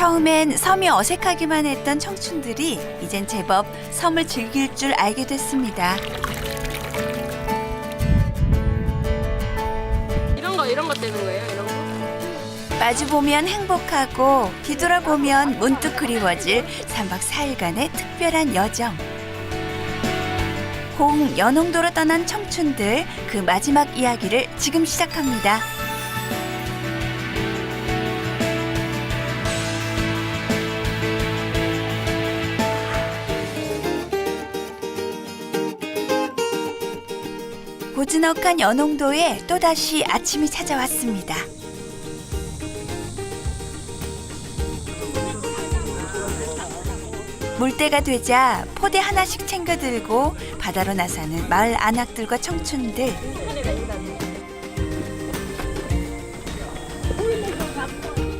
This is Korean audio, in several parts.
처음엔 섬이 어색하기만 했던 청춘들이 이젠 제법 섬을 즐길 줄 알게 됐습니다. 이런 거 이런 거 떼는 거예요? 이런 거? 마주보면 행복하고 뒤돌아보면 문득 그리워질 3박 4일간의 특별한 여정. 홍 연홍도로 떠난 청춘들 그 마지막 이야기를 지금 시작합니다. 고즈넉한 연홍도에 또다시 아침이 찾아왔습니다. 물때가 되자 포대 하나씩 챙겨 들고 바다로 나서는 마을 안악들과 청춘들.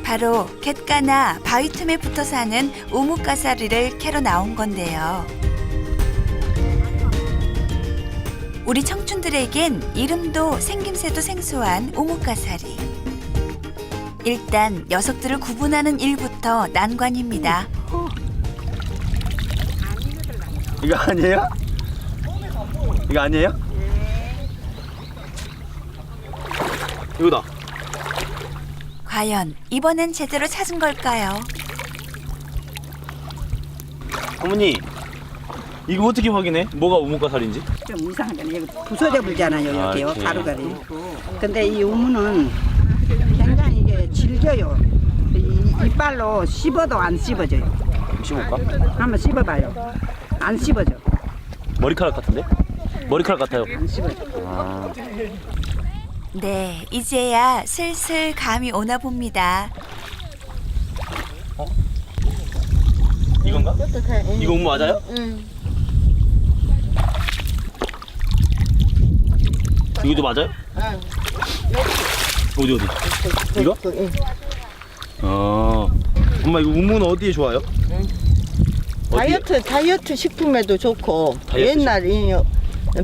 바로 갯가나 바위 틈에 붙어 사는 우뭇가사리를 캐러 나온 건데요. 우리 청춘들에겐 이름도 생김새도 생소한 우뭇가사리. 일단 녀석들을 구분하는 일부터 난관입니다. 이거 아니에요? 이거 아니에요? 이거다. 과연 이번엔 제대로 찾은 걸까요? 어머니, 이거 어떻게 확인해? 뭐가 우뭇가살인지? 좀 이상하잖아요. 여기 부서져 불잖아요. 아, 여기요. 이렇게. 가루가루. 근데 이 우무는 굉장히 이게 질겨요. 이, 이빨로 씹어도 안 씹어져요. 한번 씹어볼까? 한번 씹어봐요. 안 씹어져. 머리카락 같은데? 머리카락 같아요. 안 씹어져. 아, 네, 이제야 슬슬 감이 오나 봅니다. 이건가? 이거 우무 맞아요? 응. 이것도 맞아요? 어디 어디? 이거? 아, 엄마 이거 우무는 어디에 좋아요? 어디에? 다이어트 다이어트 식품에도 좋고 다이어트 옛날 이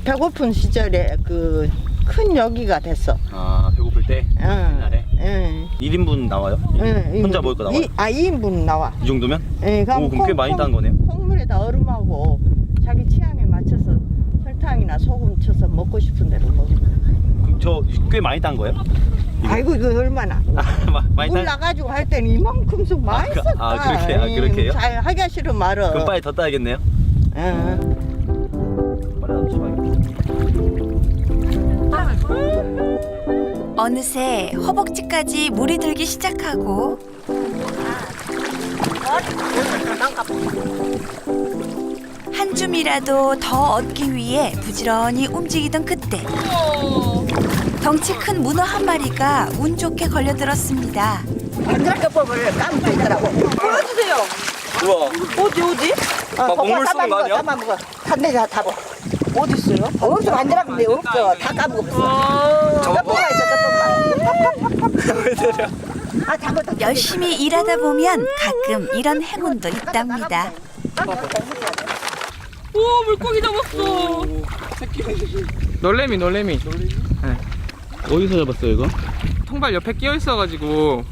배고픈 시절에 그 큰 여기가 됐어. 아, 배고플 때 응. 옛날에 응. 1인분 나와요? 응. 혼자 먹을 거 나와요? 이, 아 2인분 나와. 이 정도면? 예, 오, 그럼 꽤 많이 딴 거네요. 콩물에다 얼음하고 자기 취향에 맞춰서 설탕이나 소금 쳐서 먹고 싶은 대로. 그럼 저 꽤 많이 딴 거예요? 아이고 이거 얼마나. 아, 마- 많이 물 딴? 나가지고 할 때는 이만큼씩 많이 그- 썼다. 아, 그렇게- 아, 예, 그렇게요? 잘 하기 싫은 말은. 그럼 빨리 더 따야겠네요. 빨리 쳐봐야겠다. 어느새 허벅지까지 물이 들기 시작하고 한 줌이라도 더 얻기 위해 부지런히 움직이던 그때 덩치 큰 문어 한 마리가 운 좋게 걸려들었습니다. 안전요법을 까먹고 있더라고. 보여주세요. 우와. 어디 어디? 어, 막 먹물 쓰는 거 아니야? 담아 먹어. 한대 다 타고. 어디 있어요? 없어 안전한데 없어. 다 까먹었어. 저것만 있어. 아 잡았다. 열심히 일하다 보면 가끔 이런 행운도 있답니다. 오 물고기 잡았어. 놀래미 놀래미 어디서 잡았어요 이거? 통발 옆에 끼어 있어가지고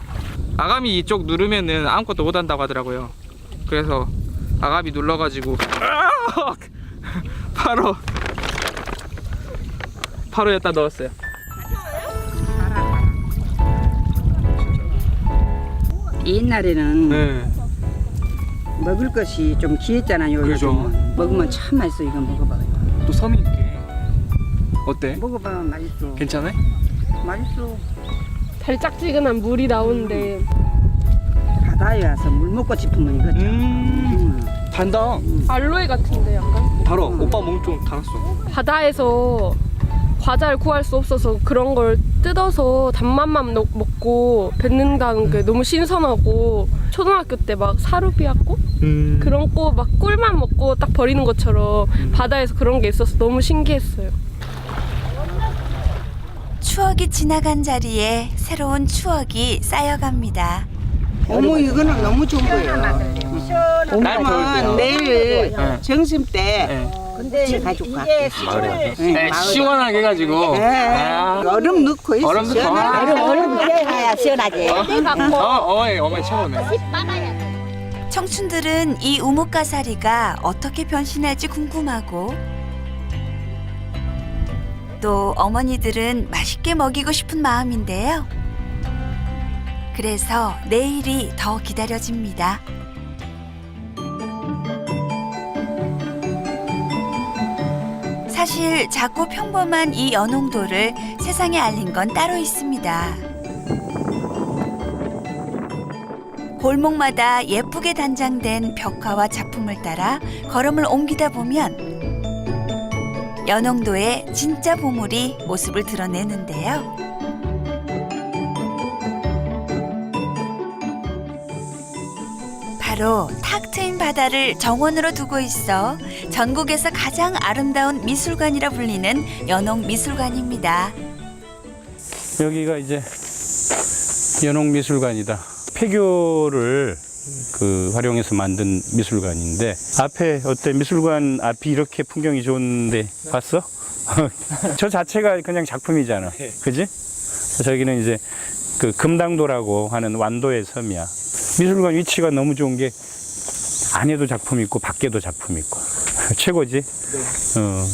아가미 이쪽 누르면은 아무것도 못 한다고 하더라고요 그래서 아가미 눌러가지고 으악! 바로 바로 여기다 넣었어요 옛날에는 네 먹을 것이 좀 귀했잖아요. 그죠. 요즘은. 먹으면 참 맛있어. 이거 먹어봐요. 또 섬이 있게 어때? 먹어봐 맛있어. 괜찮아? 맛있어. 달짝지근한 물이 나오는데. 바다에 와서 물 먹고 싶으면 이거 참. 음. 음. 단다. 알로에 같은데 약간? 달아. 오빠 몸 좀 달았어. 바다에서 과자를 구할 수 없어서 그런 걸 뜯어서 단맛만 넣- 먹고 뱉는다는 게 너무 신선하고 초등학교 때 막 사루비아꽃? 음. 그런 꽃막 꿀만 먹고 딱 버리는 것처럼 바다에서 그런 게 있어서 너무 신기했어요. 추억이 지나간 자리에 새로운 추억이 쌓여갑니다. 어머 이거는 너무 좋은 거예요. 그러면 내일 네. 점심 때 네. 근데 가지고 갈게. 마을에 가서? 네, 네. 시원하게 해가지고 네. 아. 얼음 넣고 있어. 얼음 넣고. 시원하게. 아. 얼음, 얼음 끓여놔야 시원하지. 어, 어머니, 어머니 최고네. 청춘들은 이 우뭇가사리가 어떻게 변신할지 궁금하고 또 어머니들은 맛있게 먹이고 싶은 마음인데요. 그래서 내일이 더 기다려집니다. 사실 작고 평범한 이 연홍도를 세상에 알린 건 따로 있습니다. 골목마다 예쁘게 단장된 벽화와 작품을 따라 걸음을 옮기다 보면 연홍도의 진짜 보물이 모습을 드러내는데요. 바로 탁 트인 바다를 정원으로 두고 있어 전국에서 가장 아름다운 미술관이라 불리는 연홍 미술관입니다. 여기가 이제 연옥미술관이다. 폐교를 그 활용해서 만든 미술관인데 앞에 어때 미술관 앞이 이렇게 풍경이 좋은데 봤어? 저 자체가 그냥 작품이잖아. 그지? 저기는 이제 그 금당도라고 하는 완도의 섬이야. 미술관 위치가 너무 좋은 게 안에도 작품 있고 밖에도 작품 있고 최고지. 어.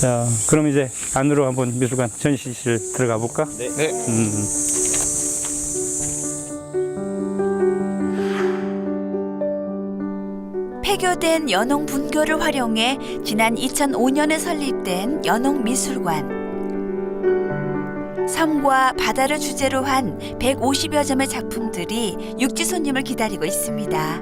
자, 그럼 이제 안으로 한번 미술관 전시실 들어가 볼까? 네. 음. 폐교된 연홍 분교를 활용해 지난 2005년에 설립된 연홍 미술관. 섬과 바다를 주제로 한 150여 점의 작품들이 육지 손님을 기다리고 있습니다.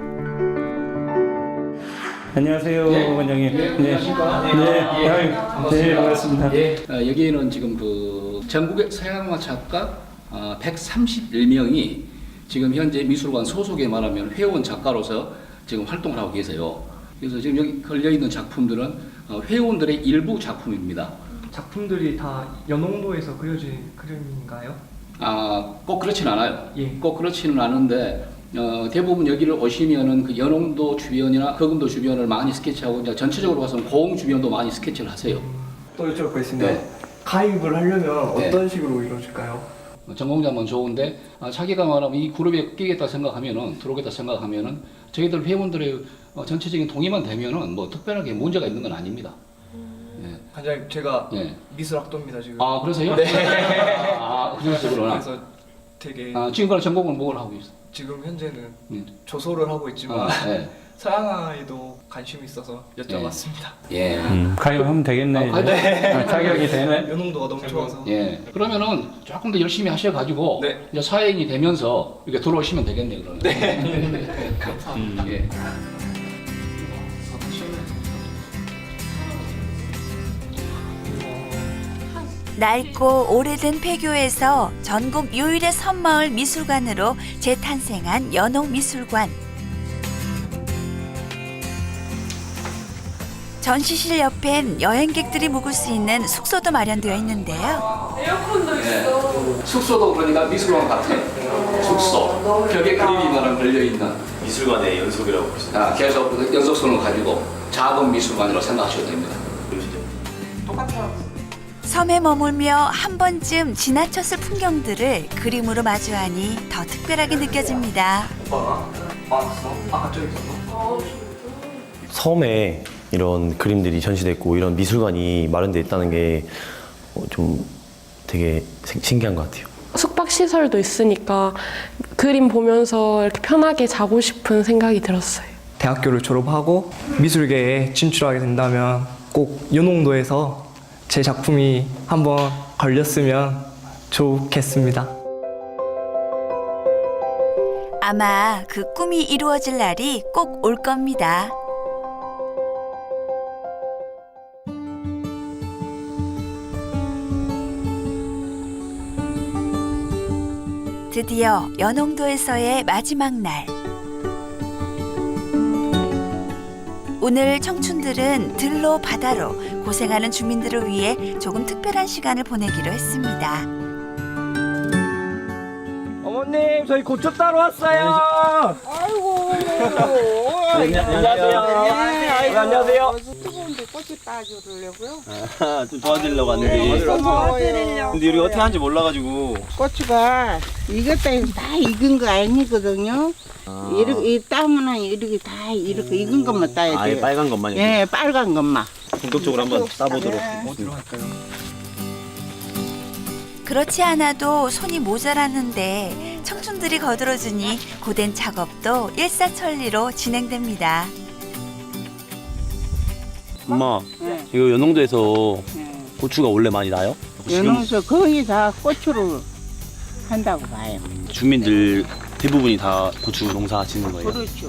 안녕하세요, 원장님. 네. 네. 네. 아유, 네, 반갑습니다. 어, 여기에는 지금 그 전국의 서양화 작가 어, 131명이 지금 현재 미술관 소속에 말하면 회원 작가로서 지금 활동을 하고 계세요. 그래서 지금 여기 걸려 있는 작품들은 어, 회원들의 일부 작품입니다. 작품들이 다 연홍도에서 그려진 그림인가요? 아, 꼭 그렇지는 않아요. 예. 꼭 그렇지는 않은데 어, 대부분 여기를 오시면은 그 연홍도 주변이나 거금도 주변을 많이 스케치하고 이제 전체적으로 봐서는 고흥 주변도 많이 스케치를 하세요. 또 여쭤볼 거 있습니다. 네. 가입을 하려면 네. 어떤 식으로 이루어질까요? 어, 전공자면 좋은데 아, 자기가 말하면 이 그룹에 끼겠다 생각하면은 들어오겠다 생각하면은 저희들 회원들의 어, 전체적인 동의만 되면은 뭐 특별하게 문제가 있는 건 아닙니다. 예. 관장님 제가 예. 미술 학도입니다 지금. 아 그러세요? 네. 아 그러시구나. 그래서 되게 아 지금까지 전공을 뭘 하고 있어? 지금 현재는 음. 조소를 하고 있지만 아, 예. 서양화에도 관심이 있어서 여쭤봤습니다. 예. 음, 가입하면 되겠네. 아, 이제. 가입- 아, 자격이 되네. 연홍도가 너무 좋아서. 예. 그러면은 조금 더 열심히 하셔가지고 네. 이제 사회인이 되면서 이렇게 들어오시면 되겠네요. 그러면. 네. 감사합니다. 예. 낡고 오래된 폐교에서 전국 유일의 섬마을 미술관으로 재탄생한 연홍 미술관. 전시실 옆엔 여행객들이 묵을 수 있는 숙소도 마련되어 있는데요. 예. 숙소도 그러니까 미술관 같아. 숙소. 벽에 그림이 하나 걸려 있는. 미술관의 연속이라고 보시죠. 아, 계속 그 연속성을 가지고 작은 미술관이라고 생각하셔도 됩니다. 섬에 머물며 한 번쯤 지나쳤을 풍경들을 그림으로 마주하니 더 특별하게 느껴집니다. 오빠가 많았어? 아까 저기 있었어? 섬에 이런 그림들이 전시됐고 이런 미술관이 마련돼 있다는 게좀 되게 생- 신기한 것 같아요. 숙박 시설도 있으니까 그림 보면서 이렇게 편하게 자고 싶은 생각이 들었어요. 대학교를 졸업하고 미술계에 진출하게 된다면 꼭 연홍도에서 제 작품이 한번 걸렸으면 좋겠습니다. 아마 그 꿈이 이루어질 날이 꼭 올 겁니다. 드디어 연홍도에서의 마지막 날. 오늘 청춘들은 들로 바다로 고생하는 주민들을 위해 조금 특별한 시간을 보내기로 했습니다. 어머님 저희 고추 따러 왔어요. 아이고. 안녕하세요. 아이고, 안녕하세요. 아, 좀 도와드리려고 왔는데. 근데 우리 어떻게 하는지 몰라가지고. 고추가 이것도 다 익은 거 아니거든요. 이렇게 이 따면 이렇게 다 이렇게 익은 것만 따야 돼요. 아예 빨간 것만 이렇게 예, 빨간 것만. 본격적으로 한번 따보도록. 그렇지 않아도 손이 모자라는데 청춘들이 거들어주니 고된 작업도 일사천리로 진행됩니다. 엄마, 네. 이거 연홍도에서 고추가 원래 많이 나요? 연홍서 거의 다 고추를 한다고 봐요. 주민들 대부분이 다 고추 농사 짓는 거예요. 그렇죠.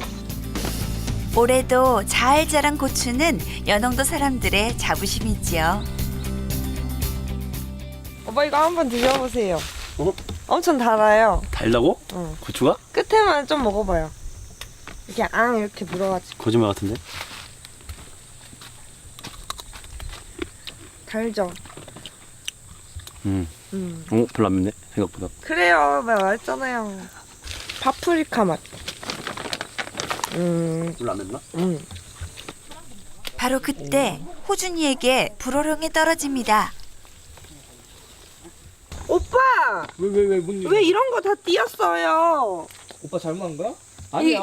올해도 잘 자란 고추는 연홍도 사람들의 자부심이지요. 오빠 이거 한번 드셔보세요. 어? 엄청 달아요. 달다고? 응. 고추가? 끝에만 좀 먹어봐요. 이렇게 앙 이렇게 물어가지고 거짓말 같은데? 달죠. 음. 음. 어, 별로 안 맵네, 생각보다. 그래요, 내가 말했잖아요. 파프리카 맛. 음, 별로 안 맵나? 음. 바로 그때 호준이에게 불호령이 떨어집니다. 오빠 왜 왜 왜 뭔 일? 왜 이런 거 다 띄었어요? 오빠 잘못한 거야? 아니야.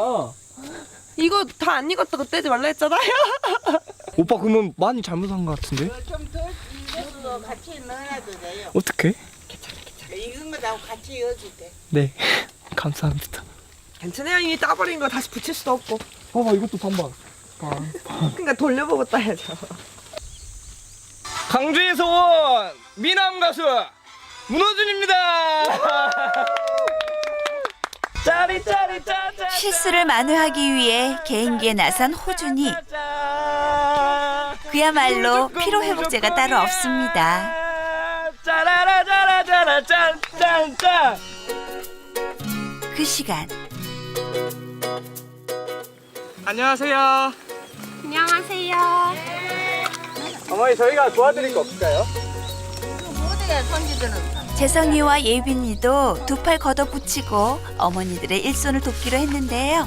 이거 다 안 익었다고 떼지 말라 했잖아요. 오빠 그러면 많이 잘못한 거 같은데? 좀더 익어서 같이 넣어도 돼요. 어떻게? 익은 거하고 같이 넣어도 돼. 네. 감사합니다. 괜찮아요, 이미 따버린 거 다시 붙일 수도 없고. 봐봐 이것도 반반. 그러니까 돌려보고 따야죠. 강주에서 온 미남 가수 문호준입니다. 짜리 짜리 짜짜. 실수를 만회하기 위해 개인기에 나선 호준이 그야말로 피로 회복제가 따로 없습니다. 짜라라 짜라 짜라 짠짠짠. 그 시간 안녕하세요. 안녕하세요. 어머니 저희가 도와드릴 거 없을까요? 재성이와 예빈이도 두 팔 걷어붙이고 어머니들의 일손을 돕기로 했는데요.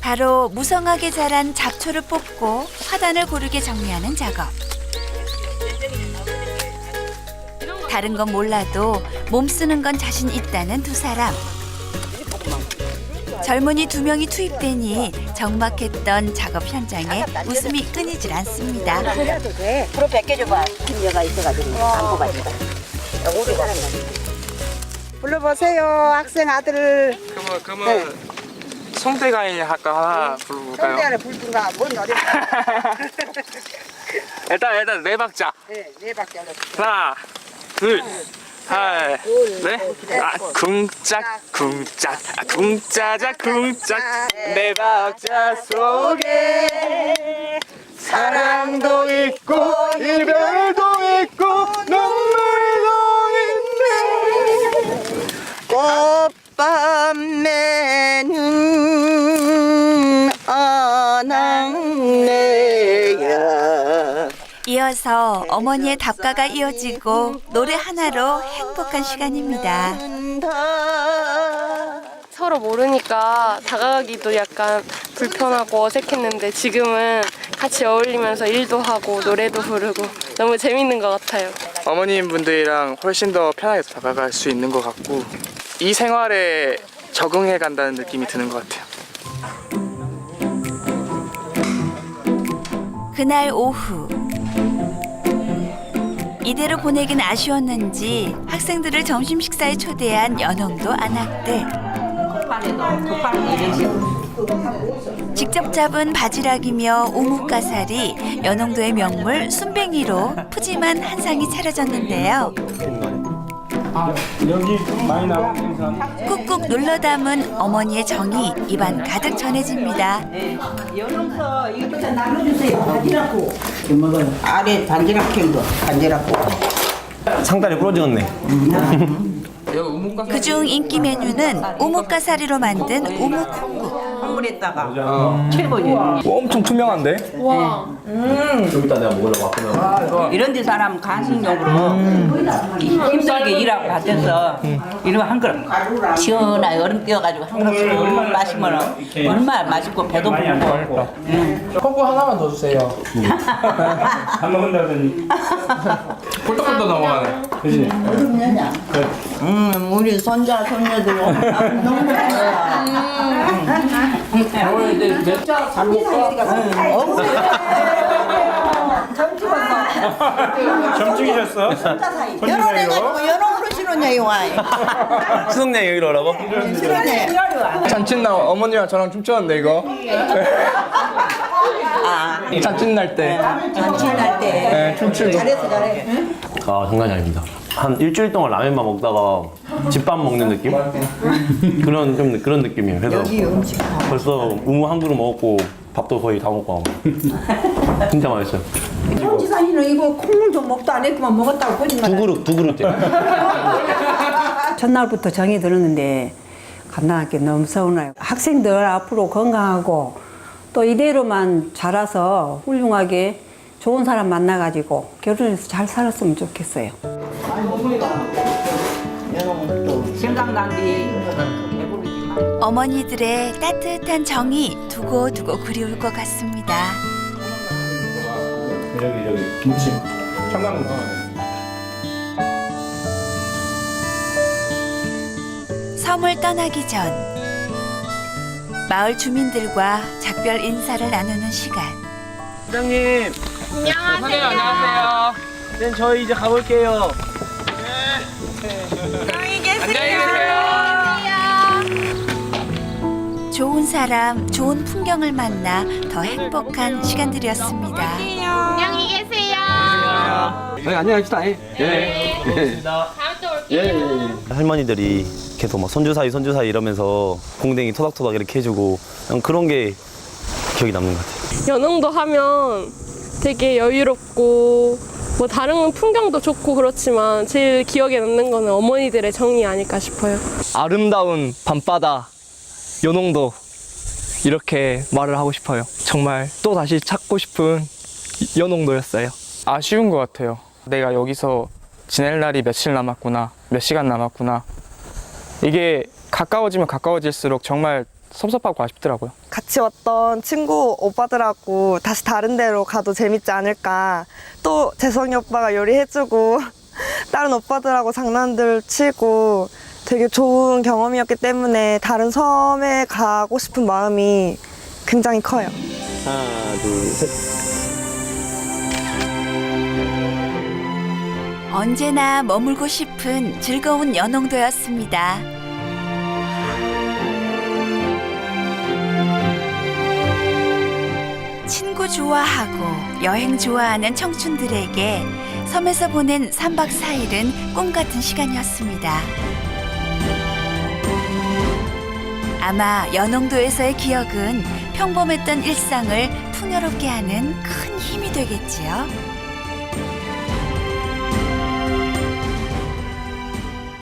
바로 무성하게 자란 잡초를 뽑고 화단을 고르게 정리하는 작업. 다른 건 몰라도 몸 쓰는 건 자신 있다는 두 사람. 젊은이 두 명이 투입되니 적막했던 작업 현장에 웃음이 끊이질 않습니다. 해도 돼. 프로 벗겨줘봐. 김여가 있어가지고 안 뽑아준다. 우리 사람 불러보세요, 학생 아들을. 그러면 그러면 송대가인 할까 하나 불러볼까요? 성대 안에 불든가 뭔 노래? 일단 일단 네 박자. 네, 네 밖에 안 돼. 하나, 둘, 셋, 넷. 아, 쿵짝, 쿵짝, 아, 쿵짜자, 쿵짝. 네 박자 속에 사랑도 있고 이별 이어서 어머니의 답가가 이어지고 노래 하나로 행복한 시간입니다. 서로 모르니까 다가가기도 약간 불편하고 어색했는데 지금은 같이 어울리면서 일도 하고 노래도 부르고 너무 재밌는 것 같아요. 어머님 분들이랑 훨씬 더 편하게 다가갈 수 있는 것 같고 이 생활에 적응해 간다는 느낌이 드는 것 같아요. 그날 오후 이대로 보내긴 아쉬웠는지 학생들을 점심 식사에 초대한 연홍도 안학들 직접 잡은 바지락이며 우뭇가사리 연홍도의 명물 순뱅이로 푸짐한 한상이 차려졌는데요. 여기 많이 나온 생선. 꾹꾹 눌러 담은 어머니의 정이 입안 가득 전해집니다. 연홍서 이것도 다 나눠주세요. 반지락고. 아래 반지락 캔거 반지락고. 상다리 부러졌네. 그중 인기 메뉴는 우뭇가사리로 만든 우무콩국. 그랬다가. 7번이요. 엄청 투명한데? 와. 좀 이따 내가 먹으려고 왔구나. 이런 데 사람 간식용으로 힘들게 일하고 받아서 이러고 한 그릇 시원하게 얼음 띄워가지고 한 그릇 얼마나 마시면 얼마나 맛있고 배도 부르고 콩고. 하나만 더 주세요. 안 먹는다더니. 폴떡폴떡 넘어가네. 그지? 음, 우리 손자 손녀들. 너무 점 찍으셨어? 연혼해가지고 연혼으로 신혼여행 와. 수능량 여기로 오라고? 신혼여행. 잔칫날 어머니랑 저랑 춤췄는데 이거. 아, 잔칫날 때. 잔치날 때. 네, 춤추고. 잘했어, 잘해. 아 장난이 아닙니다. 한 일주일 동안 라면만 먹다가 집밥 먹는 느낌? 그런 좀 그런 느낌이에요. 그래서 여기 음식 벌써 우무 한 그릇 먹었고 밥도 거의 다 먹고 하고. 진짜 맛있어요. 지사님은 이거 좀 먹도 안 했구만 먹었다고 거짓말. 두 그릇 두 그릇. 첫날부터 정이 들었는데 감당하기 너무 서운해요. 학생들 앞으로 건강하고 또 이대로만 자라서 훌륭하게 좋은 사람 만나가지고 결혼해서 잘 살았으면 좋겠어요. 생각난뒤 어머니들의 따뜻한 정이 두고두고 그리울 것 같습니다. 여기 저기 김치. 청강김치. 섬을 떠나기 전 마을 주민들과 작별 인사를 나누는 시간. 부장님. 선생님 안녕하세요. 네, 저희 이제 가볼게요. 좋은 사람, 좋은 풍경을 만나 더 행복한 시간들이었습니다. 안녕히 계세요. 네, 안녕합시다. 예. 예. 다음에 또 올게요. 할머니들이 계속 막 손주 사이 손주 사이 이러면서 공댕이 토닥토닥 이렇게 해주고 그냥 그런 게 기억이 남는 것 같아요. 연흥도 하면 되게 여유롭고 뭐 다른 풍경도 좋고 그렇지만 제일 기억에 남는 거는 어머니들의 정이 아닐까 싶어요. 아름다운 밤바다 연홍도 이렇게 말을 하고 싶어요. 정말 또 다시 찾고 싶은 연홍도였어요. 아쉬운 것 같아요. 내가 여기서 지낼 날이 며칠 남았구나, 몇 시간 남았구나. 이게 가까워지면 가까워질수록 정말 섭섭하고 아쉽더라고요. 같이 왔던 친구 오빠들하고 다시 다른 데로 가도 재밌지 않을까. 또 재성이 오빠가 요리해주고 다른 오빠들하고 장난들 치고 되게 좋은 경험이었기 때문에 다른 섬에 가고 싶은 마음이 굉장히 커요. 하나 둘 셋. 언제나 머물고 싶은 즐거운 연홍도였습니다. 친구 좋아하고 여행 좋아하는 청춘들에게 섬에서 보낸 3박 4일은 꿈 같은 시간이었습니다. 아마 연홍도에서의 기억은 평범했던 일상을 풍요롭게 하는 큰 힘이 되겠지요.